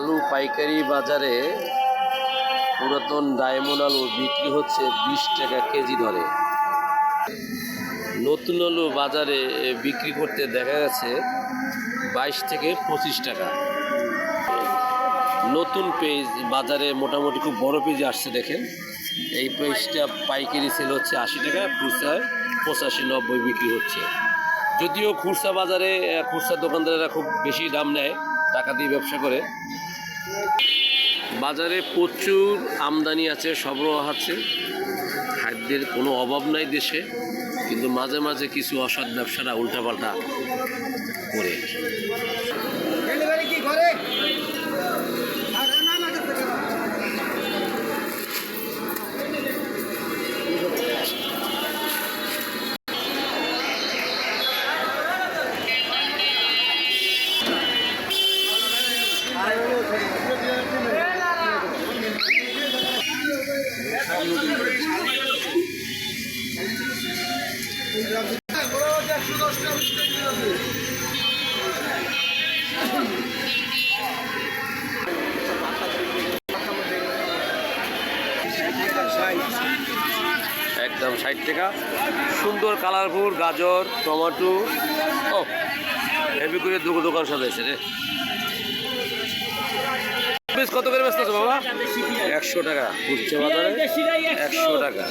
আলু পাইকারি বাজারে পুরাতন ডায়মন্ড আলু বিক্রি হচ্ছে বিশ টাকা কেজি দরে। নতুন আলু বাজারে বিক্রি করতে দেখা গেছে বাইশ থেকে পঁচিশ টাকা। নতুন পেজ বাজারে মোটামুটি খুব বড় পেজে আসছে দেখেন। এই পেজটা পাইকারি সেল হচ্ছে আশি টাকা খুচরায় পঁচাশি নব্বই বিক্রি হচ্ছে। যদিও খুচরা বাজারে, খুচরা দোকানদারেরা খুব বেশি দাম নেয়, টাকা দিয়ে ব্যবসা করে। বাজারে প্রচুর আমদানি আছে, সরবরাহ আছে। খাদ্যের কোনো অভাব নাই দেশে, কিন্তু মাঝে মাঝে কিছু অসৎ ব্যবসাটা উল্টাপাল্টা করে। ডেলিভারি কি একদম ষাট টাকা। সুন্দর কালারফুল গাজর টমেটো। ও হেভি করে দোকান সাজাইছে রে। বেশ কত করে বেচতেছো বাবা? একশো টাকা। খুচরা বাজারে একশো টাকা।